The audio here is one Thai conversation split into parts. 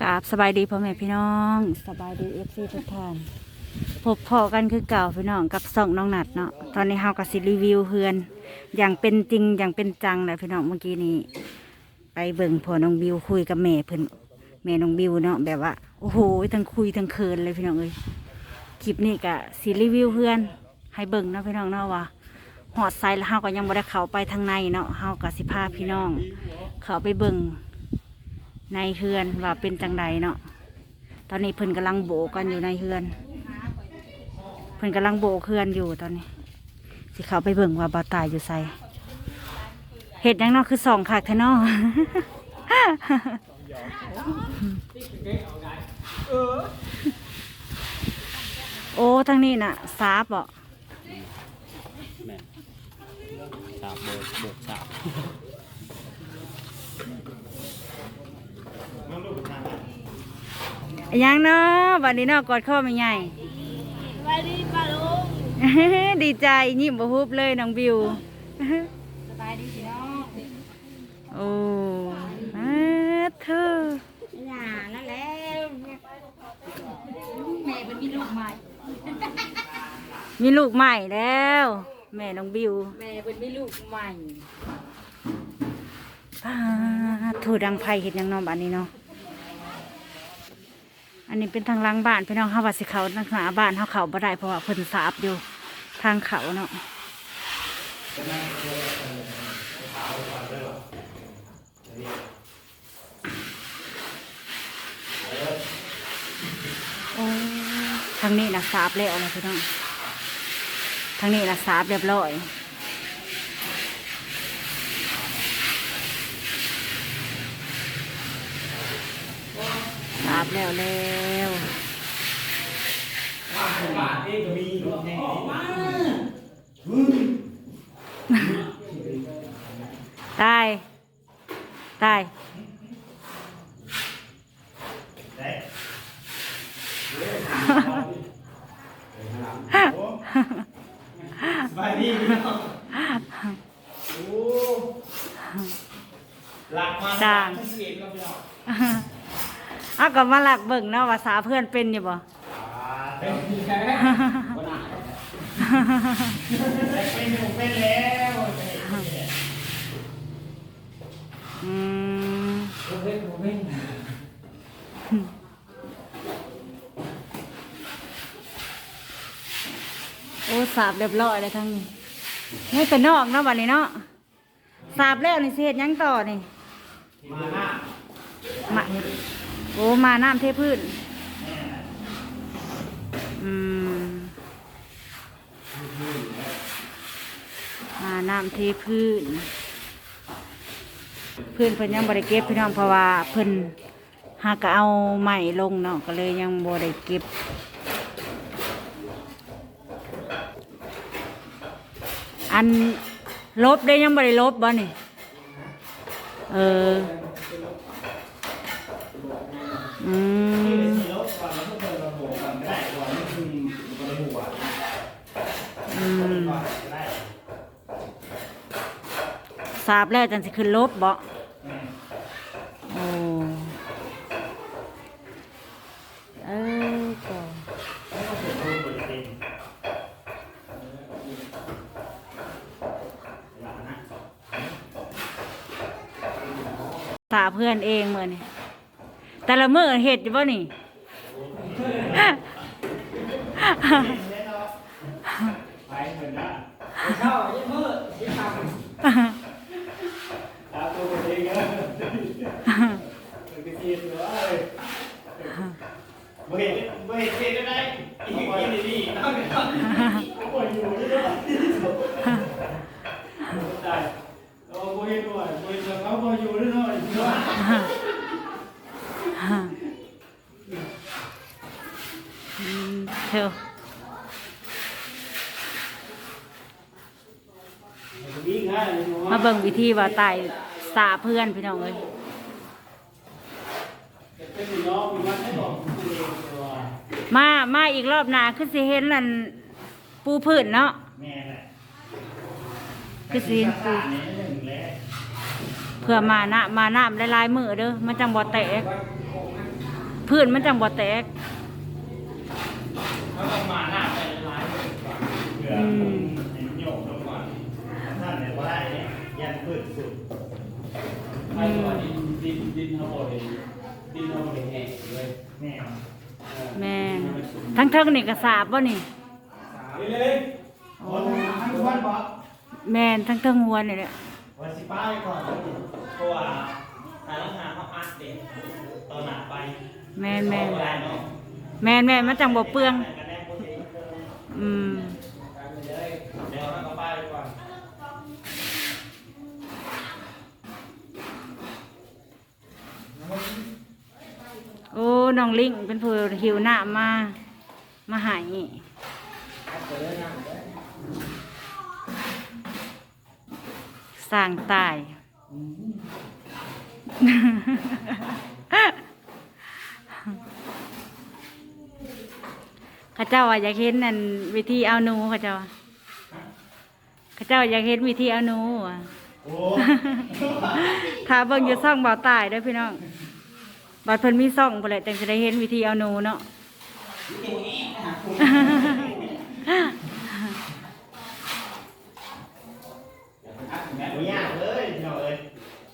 กราบสบายดีพ่อแม่พี่น้องสบายดีเอฟซีทุกท่านพบพอกันคือเก่าพี่น้องกับส่องน้องหนัดเนาะตอนนี้เฮากับสิรีวิวเฮือน อย่างเป็นจริงอย่างเป็นจังเลยพี่น้องเมื่อกี้นี้ไปเบิ่งพ่อน้องบิวคุยกับแม่เพิ่นแม่น้องบิวเนาะแบบว่าโอ้โหทั้งคุยทั้งเคินเลยพี่น้องเอ้ยคลิปนี้กะสิรีวิวเฮือน ให้เบิ่งเนาะพี่น้องเนาะว่าหอดไซแล้วเฮาก็ยังบ่ได้เข้าไปทางในเนาะเฮากับสิพาพี่น้อง เข้าไปเบิ่ง ในเฮือนว่าเป็นจังใดเนาะตอนนี้เพิ่นกำลังโบกันอยู่ในเฮือน เพิ่นกำลังโบกเฮือนอยู่ตอนนี้สิเขาไปเบิ่งว่าบ่าตายอยู่ไสเห็ดยังเนาะคือสองขากแทนาะโอ้ทางนี้น่ะสาบบ่แม่นสาบโบกโบกสาบ อิห ยังเนาะบัดนี้เนาะกอดข้อไม่ใหญ่สบายดีป้าลุงดีใจยิ้มบ่ฮุบเลยน้องบิวสบายดีพี่น้องโอ้อาเธออย่านั่นแล้วแม่เป็นมีลูกใหม่ มีลูกใหม่แล้ว แม่น้องบิว แม่เป็นมีลูกใหม่ป้าถูดังไผ่เห็ดหยังเนอบ้านนี้เนาะ อันนี้เป็นทางล้างบ้านพี่น้องเขาว่าสิเขาทางหน้าบ้านเขาเขาบ่ได้เพราะว่าเพิ่นสาบอยู่ทางเขาเนาะโอ้ทางนี้นะสาบแล้วนะพี่น้องทางนี้นะสาบเรียบร้อย สาบแล้วแล้วตายตายไปนี่พี่น้องโอ้หลักมันจ้างไม่เสียงแล้วพี่น้อง เอาก็มาหลักเบิ่งเนาะว่าสาเพื่อนเป็นอยู่บ่ เป็นแค่วันหนาเป็นหนูเป็นแล้วอืมเป็นหนูเป็นโอ้สาบเรียบร้อยเลยทั้งนี้นี่แต่นอกเนาะบัดนี้เนาะสาบแล้วนี่สิเฮ็ดหยังต่อนี่มาหน้ามาโอ้มาน้ำเทพื้น อืม มาน้ำเทพื้น เพื่อนเพิ่นยังบ่ไดเก็บพี่น้องเพราะว่าเพิ่นหากเอาใหม่ลงเนาะก็เลยยังบ่ไดเก็บอันลบได้ยังบ่ไดลบบ่นี่ เออ อืมรถก่อนแล้วก็เดินมาโบกก่อนก็ได้ก่อนนี่คือบริหัวอืมก่อนก็ได้ทราบแล้วจังสิขึ้นลบบ่โอ้เออก็สาเพื่อนเองเมื่อนี่ แต่ละมือเห็ดอยู่บ่นี่ ไปเหมือนกันเข้ายิ่งมืดยิ่งทำตาตัวเองเยอะมันก็เสียตัวเลยเห็นเห็นเห็นได้อีกกินดีๆต้องต้องปล่อยอยู่นี่ด้วยได้โอ้โหเห็นด้วยโอ้ยเขาปล่อยอยู่นี่ด้วยด้วยอืม เธอวิ่งง่ายเลยมาเบิ่งวิธีว่าตายสาเพื่อนพี่น้องเอ้ยเป็นน้องมีวันให้บอกตัวเองตัวมา มาอีกรอบหน้าคือสิเห็นนั่นปูพื้นเนาะแม่แหละคือสิเห็นปูนี่หนึ่งแล้วเพื่อมานะมาน้ำหลายๆมือเด้อมันจังบ่แตก พื้นมันจังบ่แตกแล้วก็มาหน้าไปร้ายเผื่อเห็นโยกลงก่อนท่านเนี่ยว่าได้เนี่ยยันพืชสุดไปก่อนดินดินดินเขาบอกเลยดินเขาบอกเลยแห้งเลยแน่แม่นทั้งเทิงนี่ก็สาบบ่นี่เลยเลยโอ้ทั้งวันบอกแม่นทั้งเทิงหัวนี่แหละวันสิป้ายก่อนเพราะว่าทางราคาเขาอัดเด็กตอนหนักไป แม่นแม่นแม่นแม่นมันจังบ่เปลือง อืมเดี๋ยวเราก็ไปก่อโอ้น้องลิงเป็นผู้หิวหน้ามา มาหายสร้างตาย ข้าเจ้าอยากเห็นนั่นวิธีเอาหนูข้าเจ้าข้าเจ้าอยากเห็นวิธีเอาหนูถ้าเบิ่งอยู่ซ่องบ่าวตายด้อพี่น้องบัดเพิ่นมีซ่องบ่แหละจังจะได้เห็นวิธีเอาหนูเนาะ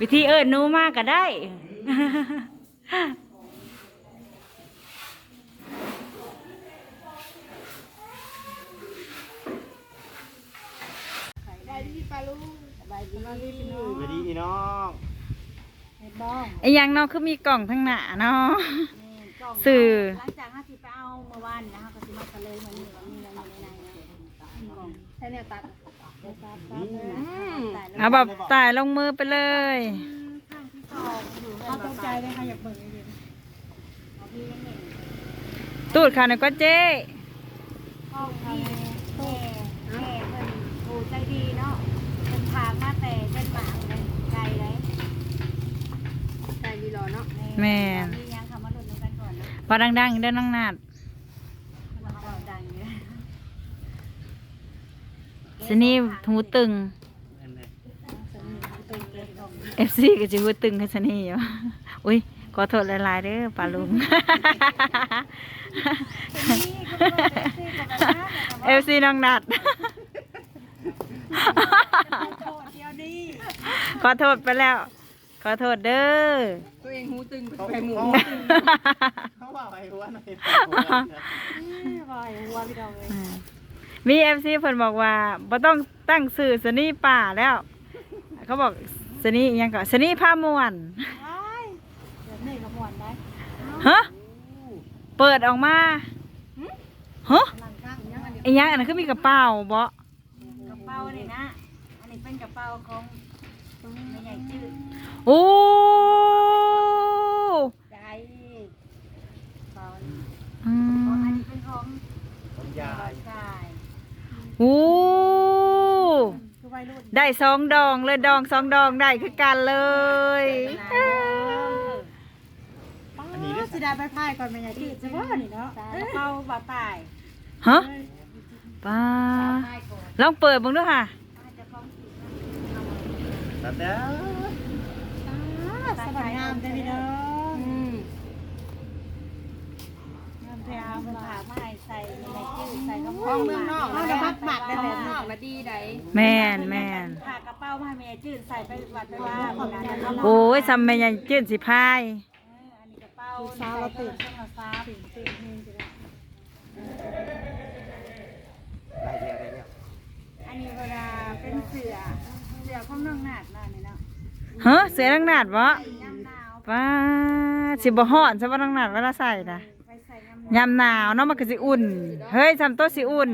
วิธีเอิ้นหนูมากก็ได้ ได้ที่ ปลาลูกสบายดีพี่น้องสวัสดีพี่น้องเห็ดบ้องไอ้หยังเนาะคือมีกล่องทั้งหน้าเนาะ นี่กล่องสื่อ หลังจากห้าสิบไปเอาเมื่อวานนะคะก็สิมาทะเลมันมีว่ามีอะไรอยู่ในในนะกล่องใช้แนวตัดเดี๋ยวตัดตัดเลยตัดเลยเอาแบบตายลงมือไปเลย ข้างที่สองอยู่เขาตกใจเลยค่ะอยากเบิ่งเลยเอาพี่ยังเห็นตูดขาหน่อยก็เจ๊ห้องที่แม่แม่เพิ่นผู้ใจดีเนาะเพิ่นพามาแต่เส้นหมากเลยไกลเลยใจดี รอเนาะแม่นมียังคำมาลุ้นกันก่อนนะพอดังๆเด้อน้องนาดมันก็ดังอยู่สนี่หูตึง FC ก็สิหูตึงคือสนี่อยู่ อุ้ยขอโทษหลายๆเด้อปาลุง FC น้องนัดขอโทษไปแล้ว ขอโทษเด้อ ตัวเองหูตึงเขาไปหมูเขาว่าไปหัวหน่อยวายหัวพี่ดองเลยมี FC เพิ่นบอกว่าบ่ต้องตั้งสื่อสนี่ป่าแล้ว เขาบอกสนี่อิหยังก็สนี่ผ้ามวนเดี๋ยวนี่กับหมวนได้ฮะเปิดออกมาฮะหลังข้างยังอันนี้ไอ้หยังอันนั้นคือมีกระเป๋าบ่กระเป๋านี่นะอันนี้เป็นกระเป๋าของ ไม่ใหญ่จืดโอ้ใจเป๋าอือันมนี้เป็นของผมยายชายโอ้คือวัยรุ่นได้สองดองเลยดองสองดองได้คือกันเลยอันนี้ด้วยสิดาไปพายก่อนไม่ใหญ่จืดใช่ป่ะนี่เนาะกระเป๋าบ่าตายฮะป้าพายก่อนลองเปิดเบิ่งดูค่ะจะคล้องสี ตัดแล้วสวยงามได้พี่น้องงามแท้เอาผ่าไม้ใส่ในจืดใส่กระเป๋าเมืองนอกแล้วก็มัดมัดได้แบบนอกแล้วดีได้แม่นแม่นผ่ากระเป๋ามาเมจืดใส่ไปวัดไปว่าคนนั้นโอ้ยซำแม่ยังจื้นสิพายอันนี้กระเป๋าใส่ก็ตื่นช่วงละสามตื่นตื่นนี่จะได้ได้เดียวได้เดียวอันนี้เวลาเป็นเสือเสื อของน้องนาดน่ะนี่เนาะฮะเสือนังนาดบ่ย่ำหนาวป้าสิบ่ฮ้อนซะบ่นังนาดเวลาใส่น่ะไปใส่ย่ำหนาวยามหนาวเนาะมันก็สิอุ่น เฮ้ยทำโต๊ะสิอุ่น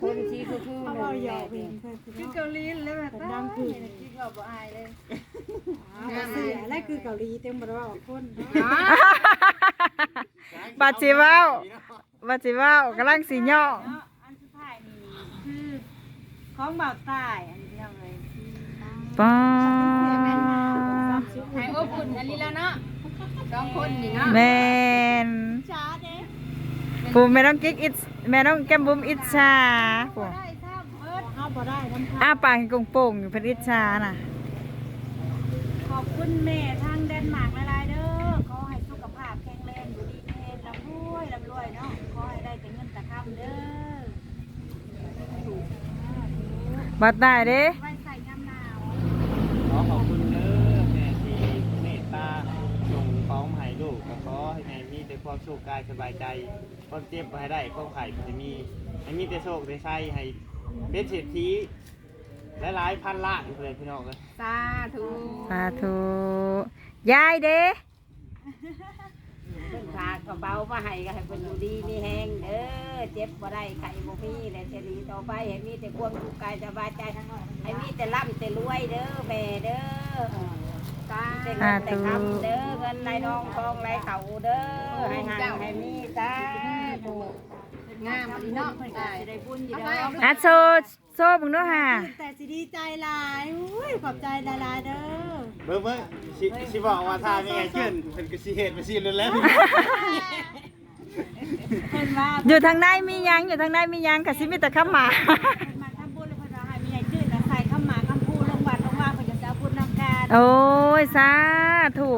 คนที่คือคือเราหยอกเองคือเกาหลีเลยแบบดังคือคิดว่าบ่อายเลยเสืออะไรคือเกาหลีเต็มบ่ได้ว่าคนบาดสิเว้าบาดสิเว้ากำลังสิย่อ เนาะอันสุดท้ายนี่คือ ของบ่าวใต้อันนี้ยังไงป้าหายอบอุ่นอันนี้แล้วเนาะสองคนนี่เนาะแม่นช้าเด้ผู้แม่น้องกิ๊กอิจแม่น้องแก้มบุ๋มอิจฉาผู้ได้ซ้ำเอิ้นเอาบ่ได้น้ำอ้าปากให้โป่งๆอยู่เพิ่นอิจฉาน่ะขออบคุณแม่ทางเดนมาร์กหลายๆเด้อขอให้สุขภาพแข็งแรงอยู่ดีมีแรงร่ำรวยร่ำรวยเนาะขอให้ได้แต่เงินแต่คำเด้อ บัดได้เด้ไว้ใส่ยามหนาวขอขอบคุณเด้อแม่ที่เมตตาส่งของมาให้ลูกก็ขอให้แม่มีแต่ความสุขกายสบายใจความเจ็บบ่ให้ได้ความไข่บ่ให้มีให้มีแต่โชคแต่ชัยให้เป็นเศรษฐีหลายๆพันล้านเลยพี่น้องเลยสาธุสาธุยายเด้เพิ่นฝากกระเป๋ามาให้ก็ให้เพิ่นอยู่ดีมีแฮงเด้อเจ็บบ่ได้ไข้บ่มีและจะดีต่อไปให้มีแต่ความสุขกายสบายใจให้มีแต่ร่ำแต่รวยเด้อแม่เด้อสาแต่เงินแต่คำเด้อเงินไหลนองทองไหลเขาเด้อให้ห่างให้มีสาธุงามดีเนาะเพิ่นก็สิได้บุญอยู่เด้ออะโซโซมึงด้วยค่ะแต่สิดีใจหลายอุ้ยขอบใจหลายๆเด้อ เบิ่งเบิ่งสิสิบอกว่าถ้ามีไงเชิญเพิ่นก็สิเฮ็ดไปสิเลยแล้วเพิ่นว่าอยู่ทางในมีหยังอยู่ทางในมีหยังกะสิมีแต่คำหมาเพิ่นมาทำบุญแล้วเพิ่นว่าให้มีใหญ่จืดแล้วใส่คำหมาคำพูลงวัดลงว่าเพิ่นจะสิเอาบุญนำกันโอ้ยสาธุ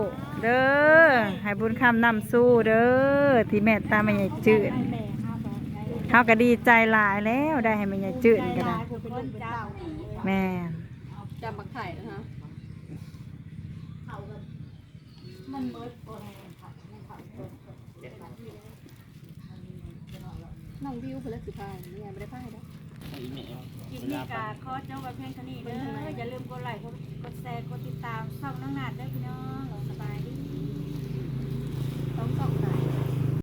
เด้อให้บุญคำนำสู้เด้อที่แม่ตาไม่ใหญ่จืดให้แม่เฮาก็ได้เฮาก็ดีใจหลายแล้วได้ให้แม่ใหญ่จืดก็ได้คือเป็นคนเจ้าแม่จำบักไข่นะคะ มันเมิดโอ้ยค่ะน้องวิวเพิ่นละสิพายเนี่ยบ่ได้พายดอกกินนี่กาคอจบไว้เพียงเท่านี้เด้ออย่าลืมกดไลค์กดแชร์กดติดตามช่องน้องนาดด้วยพี่น้องสบายดี